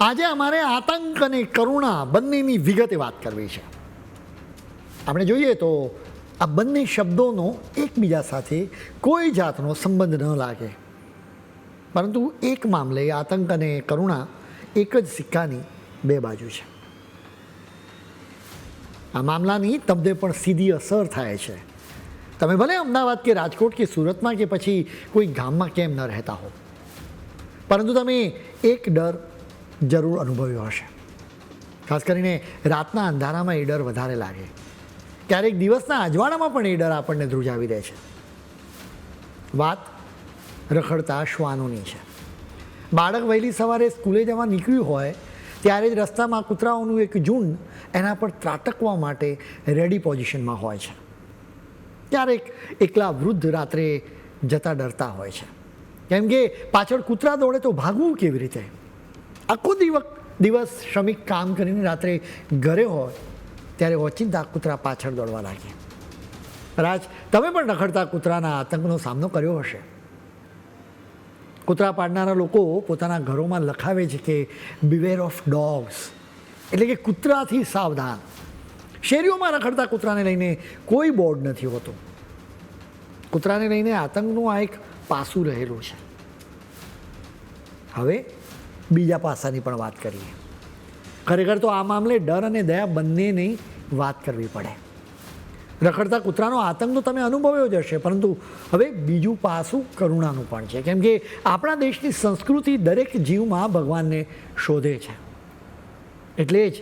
આજે અમારે આતંક અને કરુણા બંનેની વિગતે વાત કરવી છે. આપણે જોઈએ તો આ બંને શબ્દોનો એકબીજા સાથે કોઈ જાતનો સંબંધ ન લાગે. પરંતુ એક મામલે આતંક અને કરુણા એક જ સિક્કાની બે બાજુ છે. આ મામલાની તમને પણ સીધી અસર થાય છે. તમે ભલે અમદાવાદ કે રાજકોટ કે સુરતમાં કે પછી કોઈ ગામમાં કેમ ન રહેતા હો. પરંતુ તમે એક ડર જરૂર અનુભવ્યો હશે. ખાસ કરીને રાતના અંધારામાં એ ડર વધારે લાગે. ક્યારેક દિવસના અજવાળામાં પણ એ ડર આપણને ધ્રુજાવી દે છે. વાત રખડતા શ્વાનોની છે. બાળક વહેલી સવારે સ્કૂલે જવા નીકળ્યું હોય, ત્યારે જ રસ્તામાં કૂતરાઓનું એક ઝુંડ એના પર ત્રાટકવા માટે રેડી પોઝિશનમાં હોય છે. ક્યારેક એકલા વૃદ્ધ રાત્રે જતા ડરતા હોય છે. કેમ કે પાછળ કૂતરા દોડે તો ભાગવું કેવી રીતે? આખો દિવસ દિવસ શ્રમિક કામ કરીને રાત્રે ઘરે હોય, ત્યારે ઓચિંતા કૂતરા પાછળ દોડવા લાગે. રાજ, તમે પણ રખડતા કૂતરાના આતંકનો સામનો કર્યો હશે. કૂતરા પાડનારા લોકો પોતાના ઘરોમાં લખાવે છે કે બિવેર ઓફ ડોગ્સ એટલે કે કૂતરાથી સાવધાન. શેરીઓમાં રખડતા કૂતરાને લઈને કોઈ બોર્ડ નથી હોતું. કૂતરાને લઈને આતંકનું આ એક પાસું રહેલું છે. હવે બીજા પાસાની પણ વાત કરીએ. ખરેખર તો આ મામલે ડર અને દયા બંનેની વાત કરવી પડે. રખડતા કૂતરાનો આતંક તો તમે અનુભવ્યો જ હશે, પરંતુ હવે બીજું પાસું કરુણાનું પણ છે. કેમ કે આપણા દેશની સંસ્કૃતિ દરેક જીવમાં ભગવાનને શોધે છે. એટલે જ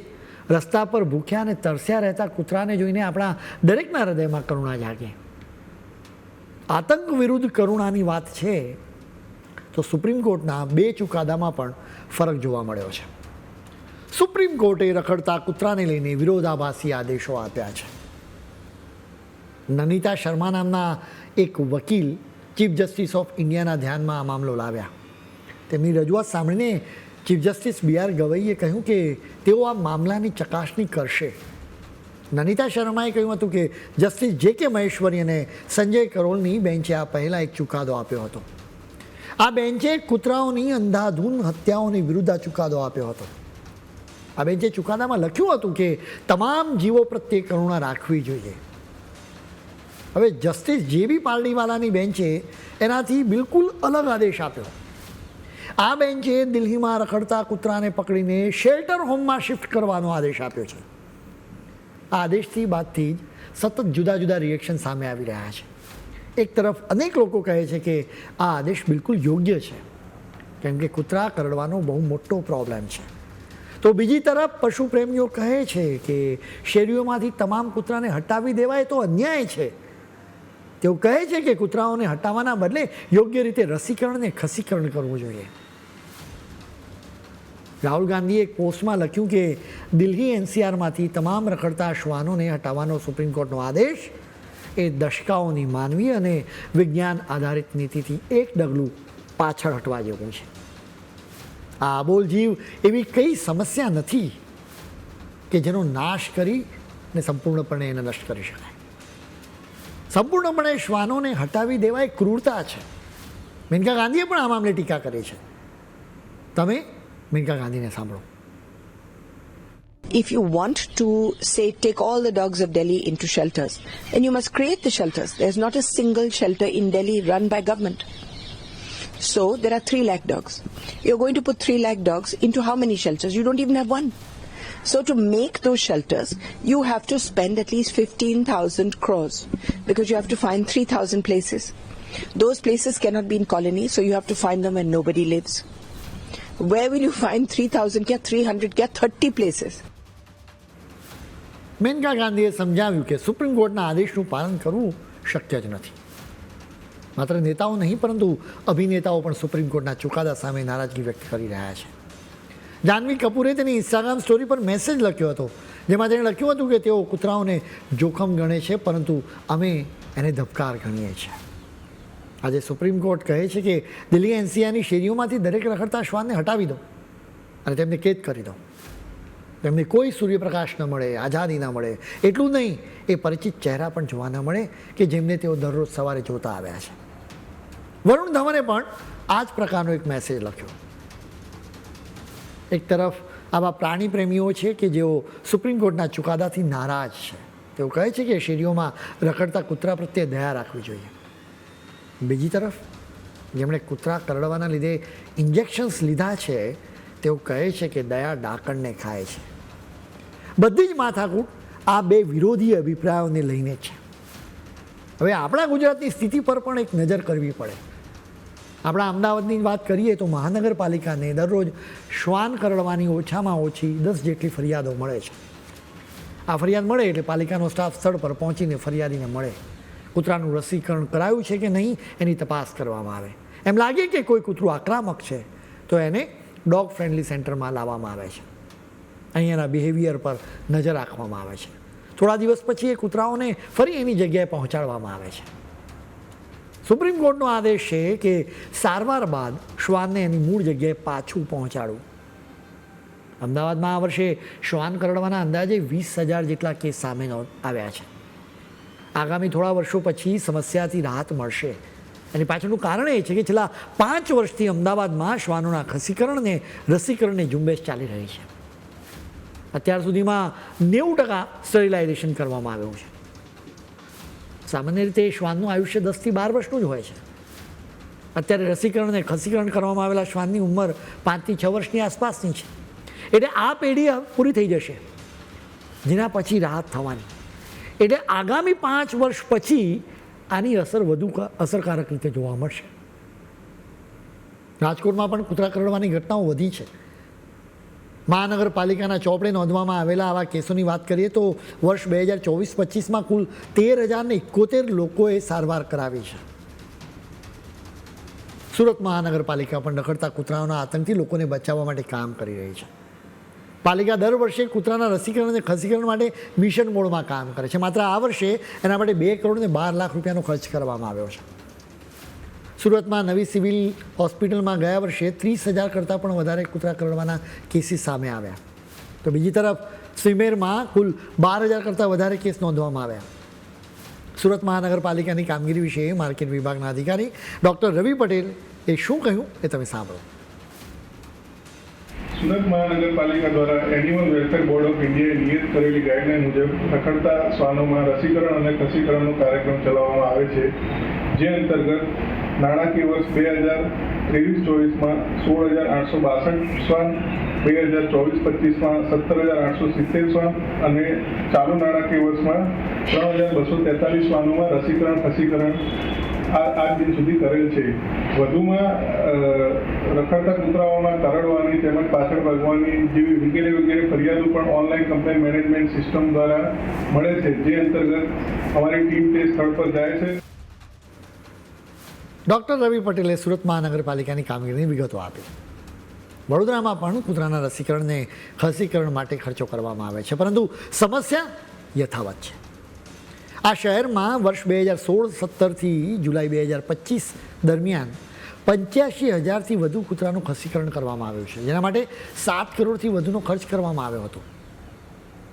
રસ્તા પર ભૂખ્યા અને તરસ્યા રહેતા કૂતરાને જોઈને આપણા દરેકના હૃદયમાં કરુણા જાગે. આતંક વિરુદ્ધ કરુણાની વાત છે તો સુપ્રીમ કોર્ટના બે ચુકાદામાં પણ ફરક જોવા મળ્યો છે. સુપ્રીમ કોર્ટે રખડતા કૂતરાને લઈને વિરોધાભાસી આદેશો આપ્યા છે. નનિતા શર્મા નામના એક વકીલ ચીફ જસ્ટિસ ઓફ ઇન્ડિયાના ધ્યાનમાં આ મામલો લાવ્યા. તેમની રજૂઆત સાંભળીને ચીફ જસ્ટિસ બી આર ગવઈએ કહ્યું કે તેઓ આ મામલાની ચકાસણી કરશે. નનિતા શર્માએ કહ્યું હતું કે જસ્ટિસ જે કે મહેશ્વરી અને સંજય કરોલની બેન્ચે આ પહેલાં એક ચુકાદો આપ્યો હતો. આ બેન્ચે કૂતરાઓની અંધાધૂન હત્યાઓની વિરુદ્ધ આ ચુકાદો આપ્યો હતો. આ બેન્ચે ચુકાદામાં લખ્યું હતું કે તમામ જીવો પ્રત્યે કરુણા રાખવી જોઈએ. હવે જસ્ટિસ જે બી પારડીવાલાની બેન્ચે એનાથી બિલકુલ અલગ આદેશ આપ્યો. આ બેન્ચે દિલ્હીમાં રખડતા કૂતરાને પકડીને શેલ્ટર હોમમાં શિફ્ટ કરવાનો આદેશ આપ્યો છે. આ આદેશથી બાદથી જ સતત જુદા જુદા રિએક્શન સામે આવી રહ્યા છે. એક તરફ અનેક લોકો કહે છે કે આ આદેશ બિલકુલ યોગ્ય છે. કેમ કે કૂતરા કરડવાનો બહુ મોટો પ્રોબ્લેમ છે. તો બીજી તરફ પશુ પ્રેમીઓ કહે છે કે શેરીઓમાંથી તમામ કૂતરાને હટાવી દેવાય તો અન્યાય છે. તેઓ કહે છે કે કૂતરાઓને હટાવવાના બદલે યોગ્ય રીતે રસીકરણ અને ખસીકરણ કરવું જોઈએ. રાહુલ ગાંધીએ એક પોસ્ટમાં લખ્યું કે દિલ્હી એનસીઆરમાંથી તમામ રખડતા શ્વાનોને હટાવવાનો સુપ્રીમ કોર્ટનો આદેશ એ દશકાઓની માનવી અને વિજ્ઞાન આધારિત નીતિથી એક ડગલું પાછળ હટવા જેવું છે. આ આબોલ જીવ એવી કઈ સમસ્યા નથી કે જેનો નાશ કરી ને સંપૂર્ણપણે એને નષ્ટ કરી શકાય. સંપૂર્ણપણે શ્વાનોને હટાવી દેવા એ ક્રૂરતા છે. મેનકા ગાંધીએ પણ આ મામલે ટીકા કરી છે. તમે મેનકા ગાંધીને સાંભળો. If you want to say take all the dogs of Delhi into shelters, then you must create the shelters. There's not a single shelter in Delhi run by government. So there are three lakh dogs. You're going to put three lakh dogs into how many shelters? You don't even have one. So to make those shelters, you have to spend at least 15,000 crores because you have to find 3,000 places. Those places cannot be in colonies, so you have to find them where nobody lives. Where will you find 3,000? Get 300, get 30 places. Maneka ગાંધીએ સમજાવ્યું કે supreme કોર્ટના આદેશનું પાલન કરવું શક્ય જ નથી. માત્ર નેતાઓ નહીં, પરંતુ અભિનેતાઓ પણ સુપ્રીમ કોર્ટના ચુકાદા સામે નારાજગી વ્યક્ત કરી રહ્યા છે. જાહ્નવી કપૂરે તેની ઇન્સ્ટાગ્રામ સ્ટોરી પર મેસેજ લખ્યો હતો, જેમાં તેણે લખ્યું હતું કે તેઓ કૂતરાઓને જોખમ ગણે છે, પરંતુ અમે એને ધબકાર ગણીએ છીએ. આજે સુપ્રીમ કોર્ટ કહે છે કે દિલ્હી એનસીઆરની શેરીઓમાંથી દરેક રખડતા શ્વાનને હટાવી દો અને તેમને કેદ કરી દો. તેમને કોઈ સૂર્યપ્રકાશ ન મળે, આઝાદી ન મળે. એટલું નહીં, એ પરિચિત ચહેરા પણ જોવા ન મળે કે જેમને તેઓ દરરોજ સવારે જોતા આવ્યા છે. વરુણ ધવને પણ આ જ પ્રકારનો એક મેસેજ લખ્યો. એક તરફ આવા પ્રાણી પ્રેમીઓ છે કે જેઓ સુપ્રીમ કોર્ટના ચુકાદાથી નારાજ છે. તેઓ કહે છે કે શેરીઓમાં રખડતા કૂતરા પ્રત્યે દયા રાખવી જોઈએ. બીજી તરફ, જેમણે કૂતરા કરડવાના લીધે ઇન્જેક્શન્સ લીધા છે તેઓ કહે છે કે દયા ડાકણને ખાય છે. બધી જ માથાકૂટ આ બે વિરોધી અભિપ્રાયોને લઈને છે. હવે આપણા ગુજરાતની સ્થિતિ પર પણ એક નજર કરવી પડે. આપણા અમદાવાદની વાત કરીએ તો મહાનગરપાલિકાને દરરોજ શ્વાન કરડવાની ઓછામાં ઓછી દસ જેટલી ફરિયાદો મળે છે. આ ફરિયાદ મળે એટલે પાલિકાનો સ્ટાફ સ્થળ પર પહોંચીને ફરિયાદીને મળે. કૂતરાનું રસીકરણ કરાયું છે કે નહીં એની તપાસ કરવામાં આવે. એમ લાગે કે કોઈ કૂતરું આક્રમક છે, તો એને ડોગ ફ્રેન્ડલી સેન્ટરમાં લાવવામાં આવે છે. અહીંયાના બિહેવિયર પર નજર રાખવામાં આવે છે. થોડા દિવસ પછી એ કૂતરાઓને ફરી એની જગ્યાએ પહોંચાડવામાં આવે છે. સુપ્રીમ કોર્ટનો આદેશ છે કે સારવાર બાદ શ્વાનને એની મૂળ જગ્યાએ પાછું પહોંચાડવું. અમદાવાદમાં આ વર્ષે શ્વાન કરડવાના અંદાજે વીસ હજાર જેટલા કેસ સામે આવ્યા છે. આગામી થોડા વર્ષો પછી સમસ્યાથી રાહત મળશે. એની પાછળનું કારણ એ છે કે છેલ્લા પાંચ વર્ષથી અમદાવાદમાં શ્વાનોના ખસીકરણને રસીકરણની ઝુંબેશ ચાલી રહી છે. અત્યાર સુધીમાં નેવું ટકા સ્ટરીલાઇઝેશન કરવામાં આવ્યું છે. સામાન્ય રીતે શ્વાનનું આયુષ્ય દસથી બાર વર્ષનું જ હોય છે. અત્યારે રસીકરણ અને ખસીકરણ કરવામાં આવેલા શ્વાનની ઉંમર પાંચથી છ વર્ષની આસપાસની છે. એટલે આ પેઢી પૂરી થઈ જશે. જેના પછી રાહત થવાની. એટલે આગામી પાંચ વર્ષ પછી આની અસર વધુ અસરકારક રીતે જોવા મળશે. રાજકોટમાં પણ કૂતરા કરડવાની ઘટનાઓ વધી છે. મહાનગરપાલિકાના ચોપડે નોંધવામાં આવેલા આવા કેસોની વાત કરીએ તો વર્ષ બે હજાર ચોવીસ પચીસમાં કુલ તેર હજારને એકોતેર લોકોએ સારવાર કરાવી છે. સુરત મહાનગરપાલિકા પણ નખડતા કૂતરાઓના આતંકથી લોકોને બચાવવા માટે કામ કરી રહી છે. પાલિકા દર વર્ષે કૂતરાના રસીકરણ અને ખસીકરણ માટે મિશન મોડમાં કામ કરે છે. માત્ર આ વર્ષે એના માટે બે કરોડ ને બાર લાખ રૂપિયાનો ખર્ચ કરવામાં આવ્યો છે. સુરતમાં નવી સિવિલ હોસ્પિટલમાં ગયા વર્ષે ત્રીસ હજાર કરતાં પણ વધારે કૂતરા કરડવાના કેસીસ સામે આવ્યા. તો બીજી તરફ સ્વિમેરમાં કુલ બાર હજાર કરતાં વધારે કેસ નોંધવામાં આવ્યા. સુરત મહાનગરપાલિકાની કામગીરી વિશે માર્કેટ વિભાગના અધિકારી ડૉક્ટર રવિ પટેલ એ શું કહ્યું એ તમે સાંભળો. સુરત મહાનગરપાલિકા દ્વારા એનિમલ વેલફેર બોર્ડ ઓફ ઇન્ડિયાએ નિયત કરેલી ગાઈડલાઈન મુજબ રખડતા શ્વાનોમાં રસીકરણ અને ખસીકરણનો કાર્યક્રમ ચલાવવામાં આવે છે. જે અંતર્ગત નાણાકીય વર્ષ બે હજાર ત્રેવીસ ચોવીસમાં સોળ હજાર આઠસો બાસઠ શ્વાન, બે હજાર ચોવીસ પચીસમાં સત્તર હજાર આઠસો સિત્તેર શ્વાન અને ચાલુ નાણાકીય વર્ષમાં ત્રણ હજાર બસો તેતાલીસ શ્વાનોમાં રસીકરણ ખસીકરણ આ આજ દિન સુધી કરેલ છે. વધુમાં રખડતા કૂતરાઓના કરડવાની તેમજ પાછળ ભાગવાની જેવી વગેરે વગેરે ફરિયાદો પણ ઓનલાઈન કમ્પ્લેન મેનેજમેન્ટ સિસ્ટમ દ્વારા મળે છે, જે અંતર્ગત અમારી ટીમ તે સ્થળ પર જાય છે. ડૉક્ટર રવિ પટેલે સુરત મહાનગરપાલિકાની કામગીરીની વિગતો આપી. વડોદરામાં પણ કૂતરાના રસીકરણને રસીકરણ માટે ખર્ચો કરવામાં આવે છે, પરંતુ સમસ્યા યથાવત છે. આ શહેરમાં વર્ષ બે હજાર સોળ સત્તરથી જુલાઈ બે હજાર પચીસ દરમિયાન પંચ્યાસી હજારથી વધુ કૂતરાનું ખસીકરણ કરવામાં આવ્યું છે. જેના માટે સાત કરોડથી વધુનો ખર્ચ કરવામાં આવ્યો હતો.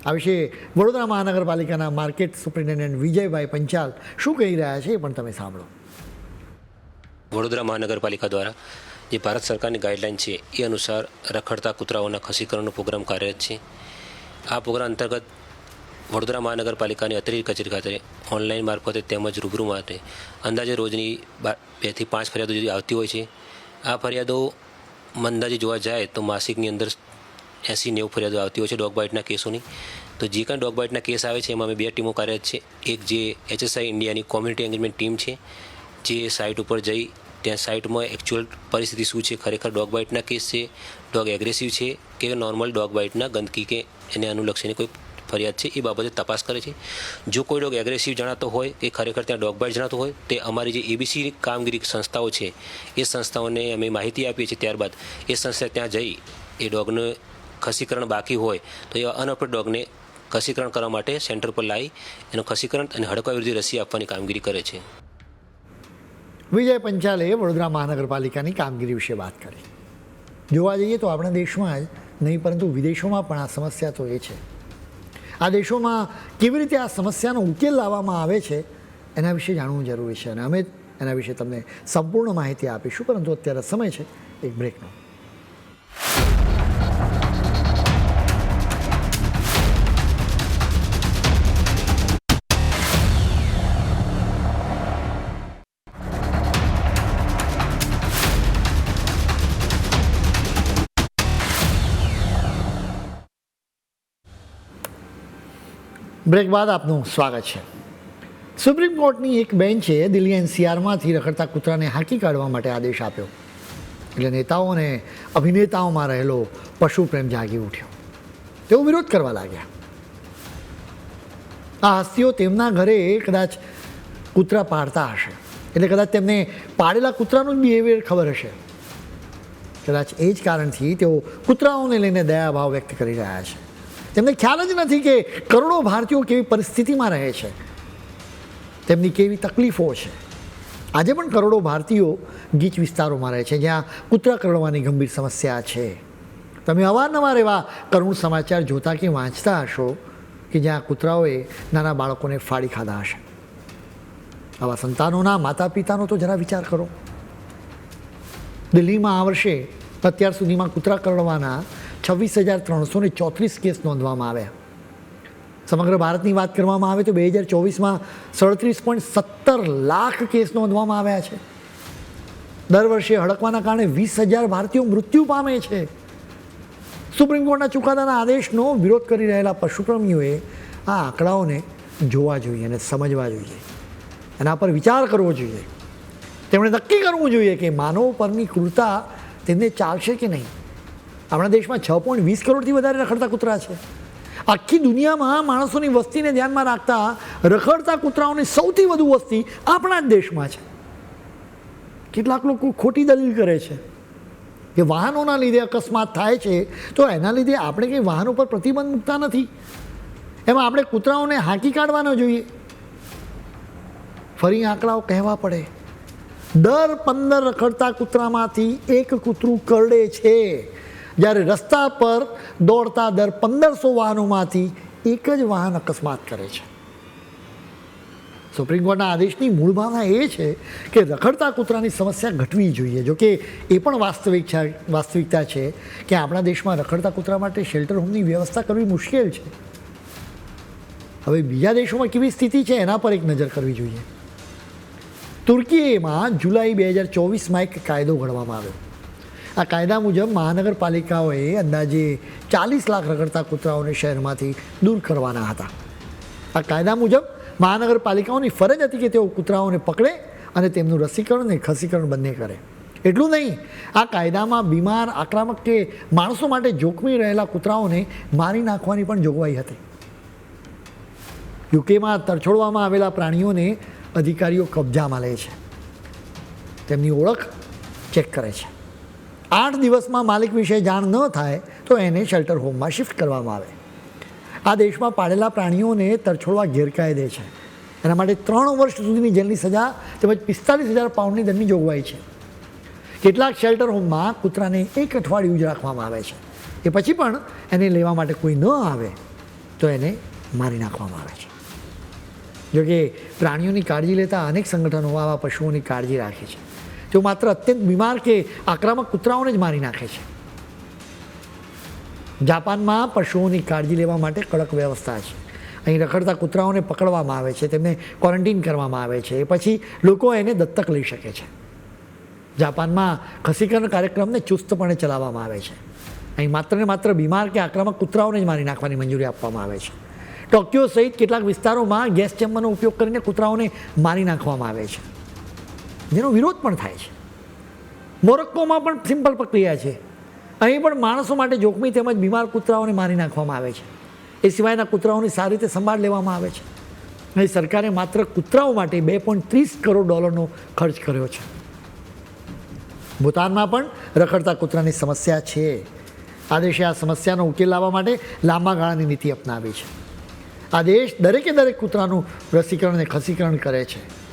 આ વિશે વડોદરા મહાનગરપાલિકાના માર્કેટ સુપ્રિન્ટેન્ડન્ટ વિજયભાઈ પંચાલ શું કહી રહ્યા છે એ પણ તમે સાંભળો. વડોદરા મહાનગરપાલિકા દ્વારા જે ભારત સરકારની ગાઈડલાઈન છે એ અનુસાર રખડતા કૂતરાઓના ખસીકરણનો પ્રોગ્રામ કાર્યરત છે. આ પ્રોગ્રામ અંતર્ગત વડોદરા મહાનગરપાલિકાની અતિરિક્ત કચેરી ખાતે ઓનલાઈન મારફતે તેમજ રૂબરૂ માટે અંદાજે રોજની બેથી પાંચ ફરિયાદો જેવી આવતી હોય છે. આ ફરિયાદો અંદાજે જોવા જાય તો માસિકની અંદર એંસી નેવું ફરિયાદો આવતી હોય છે ડોગ બાઇટના કેસોની. તો જે કાંઈ ડોગ બાઇટના કેસ આવે છે, એમાં અમે બે ટીમો કાર્યરત છે. એક જે એચએસઆઈ ઇન્ડિયાની કોમ્યુનિટી એન્ગેજમેન્ટ ટીમ છે, જે સાઇટ ઉપર જઈ ત્યાં સાઇટમાં એકચ્યુઅલ પરિસ્થિતિ શું છે, ખરેખર ડોગ બાઇટના કેસ છે, ડોગ એગ્રેસિવ છે કે નોર્મલ ડોગ બાઇટના ગંદકી કે એને અનુલક્ષીને કોઈ ફરિયાદ છે એ બાબતે તપાસ કરે છે. જો કોઈ ડોગ એગ્રેસિવ જણાતો હોય કે ખરેખર ત્યાં ડોગ બાઇટ જણાતો હોય, તે અમારી જે એબીસી કામગીરી સંસ્થાઓ છે, એ સંસ્થાઓને અમે માહિતી આપીએ છીએ ત્યારબાદ એ સંસ્થા ત્યાં જઈ એ ડોગનું ખસીકરણ બાકી હોય, તો એવા અનઅપડ ડોગને ખસીકરણ કરવા માટે સેન્ટર પર લાવી એનું ખસીકરણ અને હડકવા વિરુદ્ધ રસી આપવાની કામગીરી કરે છે. વિજય પંચાલે વડોદરા મહાનગરપાલિકાની કામગીરી વિશે વાત કરી. જોવા જઈએ તો આપણા દેશમાં જ નહીં, પરંતુ વિદેશોમાં પણ આ સમસ્યા તો એ છે. આ દેશોમાં કેવી રીતે આ સમસ્યાનો ઉકેલ લાવવામાં આવે છે, એના વિશે જાણવું જરૂરી છે. અને અમે એના વિશે તમને સંપૂર્ણ માહિતી આપીશું, પરંતુ અત્યારે સમય છે, એક બ્રેકનો બ્રેક બાદ આપનું સ્વાગત છે. સુપ્રીમ કોર્ટની એક બેન્ચે દિલ્હી એનસીઆરમાંથી રખડતા કૂતરાને હાંકી કાઢવા માટે આદેશ આપ્યો. એટલે નેતાઓ અને અભિનેતાઓમાં રહેલો પશુ પ્રેમ જાગી ઉઠ્યો. તેઓ વિરોધ કરવા લાગ્યા. આ હસ્તીઓ તેમના ઘરે કદાચ કૂતરા પાળતા હશે. એટલે કદાચ તેમને પાળેલા કૂતરાનું બિહેવિયર ખબર હશે. કદાચ એ જ કારણથી તેઓ કૂતરાઓને લઈને દયાભાવ વ્યક્ત કરી રહ્યા છે. તેમને ખ્યાલ જ નથી કે કરોડો ભારતીયો કેવી પરિસ્થિતિમાં રહે છે. તેમની કેવી તકલીફો છે. આજે પણ કરોડો ભારતીયો ગીચ વિસ્તારોમાં રહે છે, જ્યાં કૂતરા કરડવાની ગંભીર સમસ્યા છે. તમે અવારનવાર એવા કરુણ સમાચાર જોતા કે વાંચતા હશો કે જ્યાં કૂતરાઓએ નાના બાળકોને ફાડી ખાધા હશે. આવા સંતાનોના માતા પિતાનો તો જરા વિચાર કરો. દિલ્હીમાં આ વર્ષે અત્યાર સુધીમાં કૂતરા કરડવાના છવ્વીસ હજાર ત્રણસો ને ચોત્રીસ કેસ નોંધવામાં આવ્યા. સમગ્ર ભારતની વાત કરવામાં આવે તો બે હજાર ચોવીસમાં સડત્રીસ પોઈન્ટ સત્તર લાખ કેસ નોંધવામાં આવ્યા છે. દર વર્ષે હડકવાના કારણે વીસ હજાર ભારતીયો મૃત્યુ પામે છે. સુપ્રીમ કોર્ટના ચુકાદાના આદેશનો વિરોધ કરી રહેલા પશુપ્રેમીઓએ આ આંકડાઓને જોવા જોઈએ અને સમજવા જોઈએ. એના પર વિચાર કરવો જોઈએ. તેમણે નક્કી કરવું જોઈએ કે માનવ પરની ક્રૂરતા તેમને ચાલશે કે નહીં. આપણા દેશમાં છ પોઈન્ટ વીસ કરોડથી વધારે રખડતા કૂતરા છે. આખી દુનિયામાં માણસોની વસ્તીને ધ્યાનમાં રાખતા રખડતા કૂતરાઓની સૌથી વધુ વસ્તી આપણા જ દેશમાં છે. કેટલાક લોકો ખોટી દલીલ કરે છે કે વાહનોના લીધે અકસ્માત થાય છે, તો એના લીધે આપણે કંઈ વાહનો પર પ્રતિબંધ મૂકતા નથી. એમાં આપણે કૂતરાઓને હાંકી કાઢવાનો જોઈએ. ફરી આંકડાઓ કહેવા પડે. દર પંદર રખડતા કૂતરામાંથી એક કૂતરું કરડે છે. જ્યારે રસ્તા પર દોડતા દર પંદરસો વાહનોમાંથી એક જ વાહન અકસ્માત કરે છે. સુપ્રીમ કોર્ટના આદેશની મૂળ ભાવના એ છે કે રખડતા કૂતરાની સમસ્યા ઘટવી જોઈએ. જો કે એ પણ વાસ્તવિક વાસ્તવિકતા છે કે આપણા દેશમાં રખડતા કૂતરા માટે શેલ્ટર હોમની વ્યવસ્થા કરવી મુશ્કેલ છે. હવે બીજા દેશોમાં કેવી સ્થિતિ છે એના પર એક નજર કરવી જોઈએ. તુર્કીમાં જુલાઈ બે હજાર ચોવીસમાં એક કાયદો ઘડવામાં આવ્યો. આ કાયદા મુજબ મહાનગરપાલિકાઓએ અંદાજે ચાલીસ લાખ રખડતા કૂતરાઓને શહેરમાંથી દૂર કરવાના હતા. આ કાયદા મુજબ મહાનગરપાલિકાઓની ફરજ હતી કે તેઓ કૂતરાઓને પકડે અને તેમનું રસીકરણ અને ખસીકરણ બંને કરે. એટલું નહીં, આ કાયદામાં બીમાર, આક્રમક કે માણસો માટે જોખમી રહેલા કૂતરાઓને મારી નાખવાની પણ જોગવાઈ હતી. યુકેમાં તરછોડવામાં આવેલા પ્રાણીઓને અધિકારીઓ કબજામાં લે છે. તેમની ઓળખ ચેક કરે છે. આઠ દિવસમાં માલિક વિશે જાણ ન થાય તો એને શેલ્ટર હોમમાં શિફ્ટ કરવામાં આવે. આ દેશમાં પાળેલા પ્રાણીઓને તરછોડવા ગેરકાયદે છે. એના માટે ત્રણ વર્ષ સુધીની જેલની સજા તેમજ પિસ્તાલીસ હજાર પાઉન્ડની દંડની જોગવાઈ છે. કેટલાક શેલ્ટર હોમમાં કૂતરાને એક અઠવાડિયું જ રાખવામાં આવે છે. એ પછી પણ એને લેવા માટે કોઈ ન આવે તો એને મારી નાખવામાં આવે છે. જોકે પ્રાણીઓની કાળજી લેતા અનેક સંગઠનો આવા પશુઓની કાળજી રાખે છે. તેઓ માત્ર અત્યંત બીમાર કે આક્રમક કૂતરાઓને જ મારી નાખે છે. જાપાનમાં પશુઓની કાળજી લેવા માટે કડક વ્યવસ્થા છે. અહીં રખડતા કૂતરાઓને પકડવામાં આવે છે, તેમને ક્વોરન્ટીન કરવામાં આવે છે પછી લોકો એને દત્તક લઈ શકે છે. જાપાનમાં ખસીકરણ કાર્યક્રમને ચુસ્તપણે ચલાવવામાં આવે છે. અહીં માત્ર ને માત્ર બીમાર કે આક્રમક કૂતરાઓને જ મારી નાખવાની મંજૂરી આપવામાં આવે છે. ટોક્યો સહિત કેટલાક વિસ્તારોમાં ગેસ ચેમ્બરનો ઉપયોગ કરીને કૂતરાઓને મારી નાખવામાં આવે છે. જેનો વિરોધ પણ થાય છે. મોરક્કોમાં પણ સિમ્પલ પ્રક્રિયા છે. અહીં પણ માણસો માટે જોખમી તેમજ બીમાર કૂતરાઓને મારી નાખવામાં આવે છે. એ સિવાયના કૂતરાઓની સારી રીતે સંભાળ લેવામાં આવે છે. અહીં સરકારે માત્ર કૂતરાઓ માટે બે પોઈન્ટ ત્રીસ કરોડ ડોલરનો ખર્ચ કર્યો છે. ભૂતાનમાં પણ રખડતા કૂતરાની સમસ્યા છે. આ દેશે આ સમસ્યાનો ઉકેલ લાવવા માટે લાંબા ગાળાની નીતિ અપનાવી છે. આ દેશ દરેકે દરેક કૂતરાનું રસીકરણ અને ખસીકરણ કરે છે.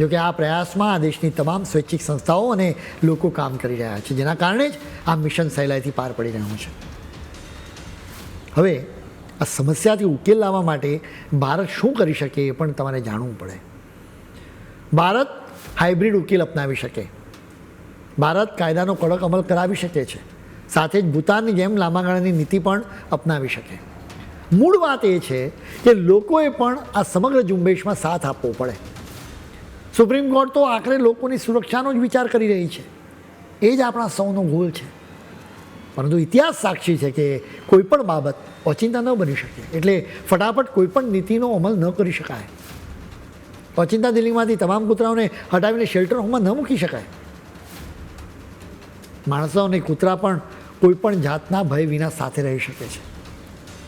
જોકે આ પ્રયાસમાં આ દેશની તમામ સ્વૈચ્છિક સંસ્થાઓ અને લોકો કામ કરી રહ્યા છે, જેના કારણે જ આ મિશન સહેલાઈથી પાર પડી રહ્યું છે. હવે આ સમસ્યાથી ઉકેલ લાવવા માટે ભારત શું કરી શકે એ પણ તમારે જાણવું પડે. ભારત હાઇબ્રિડ ઉકેલ અપનાવી શકે. ભારત કાયદાનો કડક અમલ કરાવી શકે છે. સાથે જ ભૂતાનની જેમ લાંબા ગાળાની નીતિ પણ અપનાવી શકે. મૂળ વાત એ છે કે લોકોએ પણ આ સમગ્ર ઝુંબેશમાં સાથ આપવો પડે. સુપ્રીમ કોર્ટ તો આખરે લોકોની સુરક્ષાનો જ વિચાર કરી રહી છે. એ જ આપણા સૌનો ગોલ છે. પરંતુ ઇતિહાસ સાક્ષી છે કે કોઈ પણ બાબત ઓચિંતા ન બની શકે. એટલે ફટાફટ કોઈ પણ નીતિનો અમલ ન કરી શકાય. ઓચિંતા દિલ્હીમાંથી તમામ કૂતરાઓને હટાવીને શેલ્ટર હોમમાં ન મૂકી શકાય. માણસો અને કૂતરા પણ કોઈ પણ જાતના ભય વિના સાથે રહી શકે છે.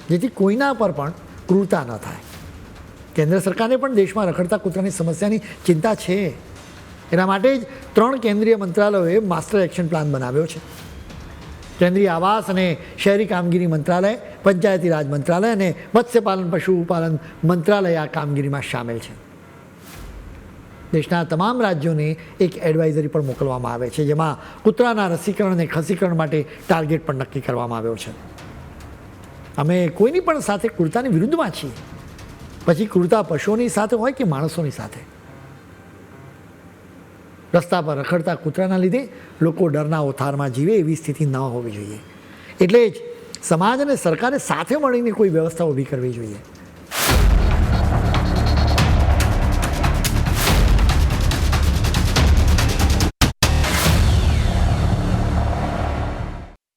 જેથી કોઈના પર પણ ક્રૂરતા ન થાય. કેન્દ્ર સરકારને પણ દેશમાં રખડતા કૂતરાની સમસ્યાની ચિંતા છે. એના માટે જ ત્રણ કેન્દ્રીય મંત્રાલયોએ માસ્ટર એક્શન પ્લાન બનાવ્યો છે. કેન્દ્રીય આવાસ અને શહેરી કામગીરી મંત્રાલય, પંચાયતી રાજ મંત્રાલય અને મત્સ્યપાલન, પશુપાલન મંત્રાલય આ કામગીરીમાં સામેલ છે. દેશના તમામ રાજ્યોને એક એડવાઇઝરી પણ મોકલવામાં આવે છે, જેમાં કૂતરાના રસીકરણ અને ખસીકરણ માટે ટાર્ગેટ પણ નક્કી કરવામાં આવ્યો છે. અમે કોઈની પણ સાથે કુર્તાની વિરુદ્ધમાં છીએ. પછી ક્રૂરતા પશુઓની સાથે હોય કે માણસોની સાથે? રસ્તા પર રખડતા કૂતરાના લીધે લોકો ડરના ઓથારમાં જીવે એવી સ્થિતિ ન હોવી જોઈએ. એટલે જ સમાજ અને સરકારે સાથે મળીને કોઈ વ્યવસ્થા ઊભી કરવી જોઈએ.